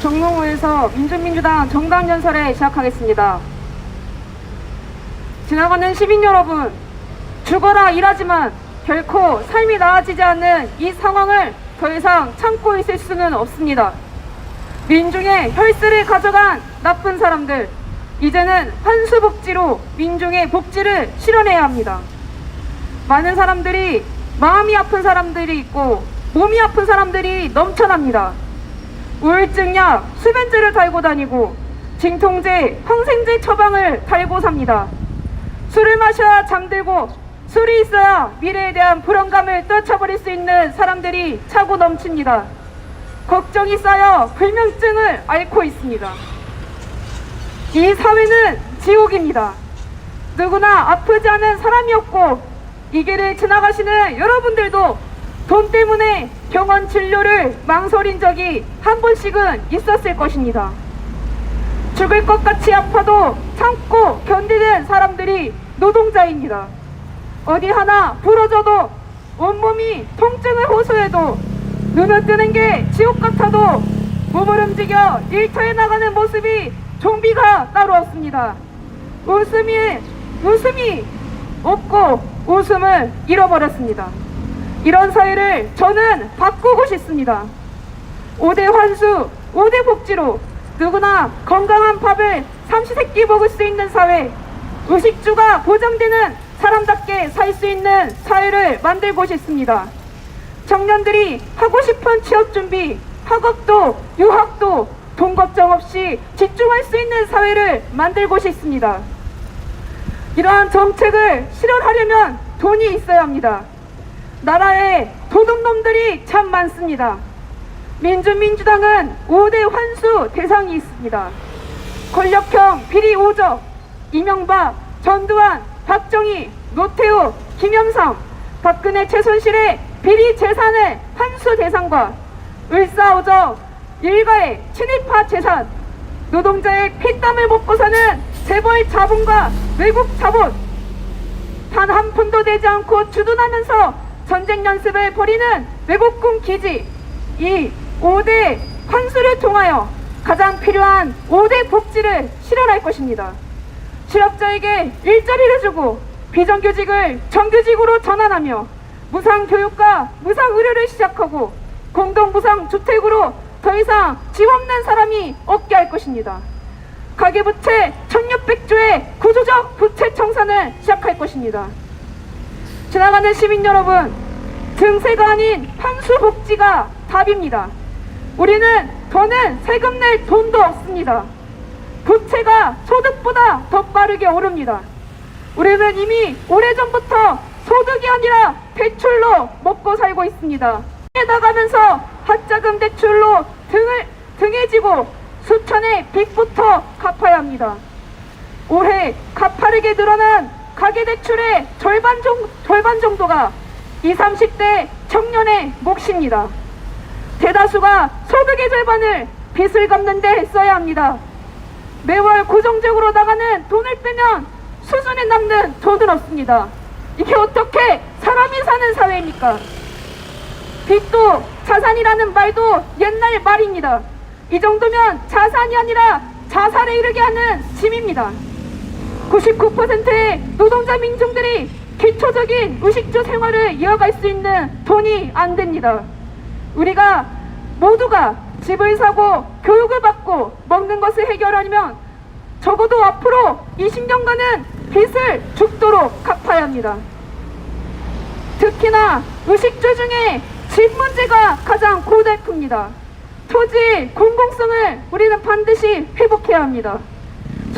종로구에서 민주민주당 정당 연설에 시작하겠습니다. 지나가는 시민 여러분, 죽어라 일하지만 결코 삶이 나아지지 않는 이 상황을 더 이상 참고 있을 수는 없습니다. 민중의 혈세를 가져간 나쁜 사람들, 이제는 환수복지로 민중의 복지를 실현해야 합니다. 많은 사람들이 마음이 아픈 사람들이 있고 몸이 아픈 사람들이 넘쳐납니다. 우울증약, 수면제를 달고 다니고 진통제, 항생제 처방을 달고 삽니다. 술을 마셔야 잠들고 술이 있어야 미래에 대한 불안감을 떨쳐버릴 수 있는 사람들이 차고 넘칩니다. 걱정이 쌓여 불면증을 앓고 있습니다. 이 사회는 지옥입니다. 누구나 아프지 않은 사람이 없고 이 길을 지나가시는 여러분들도 돈 때문에 병원 진료를 망설인 적이 한 번씩은 있었을 것입니다. 죽을 것 같이 아파도 참고 견디는 사람들이 노동자입니다. 어디 하나 부러져도 온몸이 통증을 호소해도 눈을 뜨는 게 지옥 같아도 몸을 움직여 일터에 나가는 모습이 좀비가 따로 없습니다. 웃음이 웃음이 없고 웃음을 잃어버렸습니다. 이런 사회를 저는 바꾸고 싶습니다. 5대 환수, 5대 복지로 누구나 건강한 밥을 삼시세끼 먹을 수 있는 사회, 의식주가 보장되는 사람답게 살 수 있는 사회를 만들고 싶습니다. 청년들이 하고 싶은 취업 준비, 학업도, 유학도 돈 걱정 없이 집중할 수 있는 사회를 만들고 싶습니다. 이러한 정책을 실현하려면 돈이 있어야 합니다. 나라에 도둑놈들이 참 많습니다. 민주민주당은 5대 환수 대상이 있습니다. 권력형 비리 오적, 이명박, 전두환, 박정희, 노태우, 김영삼, 박근혜 최순실의 비리 재산을 환수 대상과 을사오적 일가의 친일파 재산, 노동자의 피땀을 먹고 사는 재벌 자본과 외국 자본, 단 한 푼도 내지 않고 주둔하면서 전쟁 연습을 벌이는 외국군 기지, 이 5대 환수를 통하여 가장 필요한 5대 복지를 실현할 것입니다. 실업자에게 일자리를 주고 비정규직을 정규직으로 전환하며 무상교육과 무상의료를 시작하고 공동무상 주택으로 더 이상 집 없는 사람이 없게 할 것입니다. 가계부채 1600조의 구조적 부채 청산을 시작할 것입니다. 지나가는 시민 여러분, 증세가 아닌 환수복지가 답입니다. 우리는 더는 세금 낼 돈도 없습니다. 부채가 소득보다 더 빠르게 오릅니다. 우리는 이미 오래전부터 소득이 아니라 대출로 먹고 살고 있습니다. 나가면서 학자금 대출로 등을 등에 지고 수천의 빚부터 갚아야 합니다. 올해 가파르게 늘어난 가계 대출의 절반, 정, 절반 정도가 20, 30대 청년의 몫입니다. 대다수가 소득의 절반을 빚을 갚는 데 써야 합니다. 매월 고정적으로 나가는 돈을 빼면 수준에 남는 돈은 없습니다. 이게 어떻게 사람이 사는 사회입니까? 빚도 자산이라는 말도 옛날 말입니다. 이 정도면 자산이 아니라 자살에 이르게 하는 짐입니다. 99%의 노동자 민중들이 기초적인 의식주 생활을 이어갈 수 있는 돈이 안 됩니다. 우리가 모두가 집을 사고 교육을 받고 먹는 것을 해결하려면 적어도 앞으로 20년간은 빚을 죽도록 갚아야 합니다. 특히나 의식주 중에 집 문제가 가장 고달픕니다. 토지 공공성을 우리는 반드시 회복해야 합니다.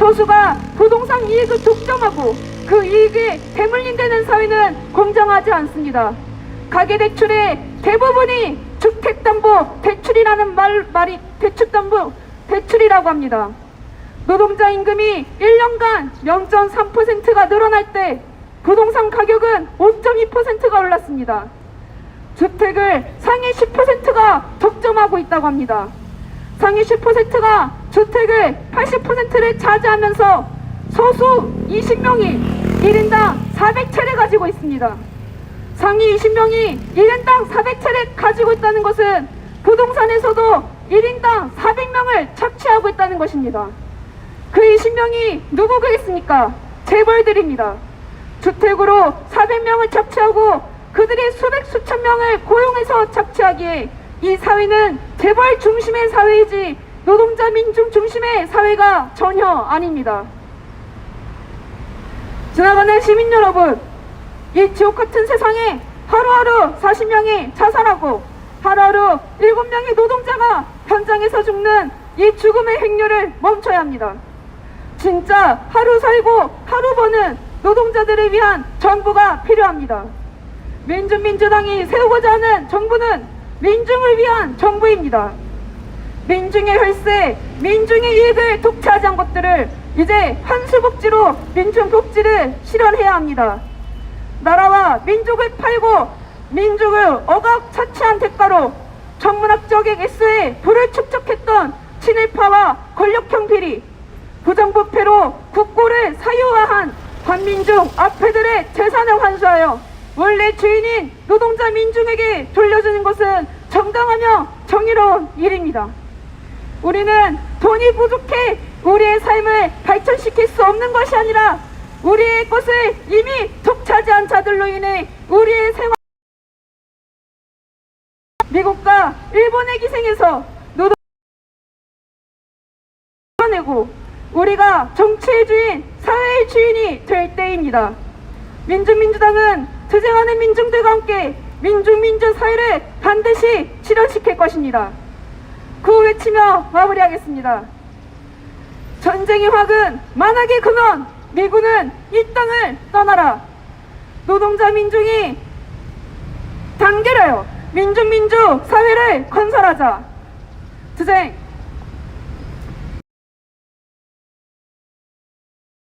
소수가 부동산 이익을 독점하고 그 이익에 대물림되는 사회는 공정하지 않습니다. 가계대출의 대부분이 주택담보 대출이라는 말, 말이 대출담보 대출이라고 합니다. 노동자 임금이 1년간 0.3%가 늘어날 때 부동산 가격은 5.2%가 올랐습니다. 주택을 상위 10%가 독점하고 있다고 합니다. 상위 10%가 주택을 80%를 차지하면서 소수 20명이 1인당 400채를 가지고 있습니다. 상위 20명이 1인당 400채를 가지고 있다는 것은 부동산에서도 1인당 400명을 착취하고 있다는 것입니다. 그 20명이 누구겠습니까? 재벌들입니다. 주택으로 400명을 착취하고 그들이 수백 수천 명을 고용해서 착취하기에 이 사회는 재벌 중심의 사회이지 노동자 민중 중심의 사회가 전혀 아닙니다. 지나가는 시민 여러분, 이 지옥 같은 세상에 하루하루 40명이 자살하고 하루하루 7명의 노동자가 현장에서 죽는 이 죽음의 행렬을 멈춰야 합니다. 진짜 하루 살고 하루 버는 노동자들을 위한 정부가 필요합니다. 민주민주당이 세우고자 하는 정부는 민중을 위한 정부입니다. 민중의 혈세, 민중의 이익을 독차지 한 것들을 이제 환수복지로 민중 복지를 실현해야 합니다. 나라와 민족을 팔고 민족을 억압 차치한 대가로 천문학적인 S에 불을 축적했던 친일파와 권력형 비리, 부정부패로 국고를 사유화한 반민중 앞패들의 재산을 환수하여 원래 주인인 노동자 민중에게 돌려주는 것은 정당하며 정의로운 일입니다. 우리는 돈이 부족해 우리의 삶을 발전시킬 수 없는 것이 아니라 우리의 것을 이미 독차지한 자들로 인해 우리의 생활 미국과 일본의 기생에서 노동 내고 우리가 정치의 주인, 사회의 주인이 될 때입니다. 민주민주당은 투쟁하는 민중들과 함께 민중민주 사회를 반드시 실현시킬 것입니다. 구호 외치며 마무리하겠습니다. 전쟁의 확은 만악의 근원, 미군은 이 땅을 떠나라. 노동자 민중이 단결하여 민중민주 사회를 건설하자. 투쟁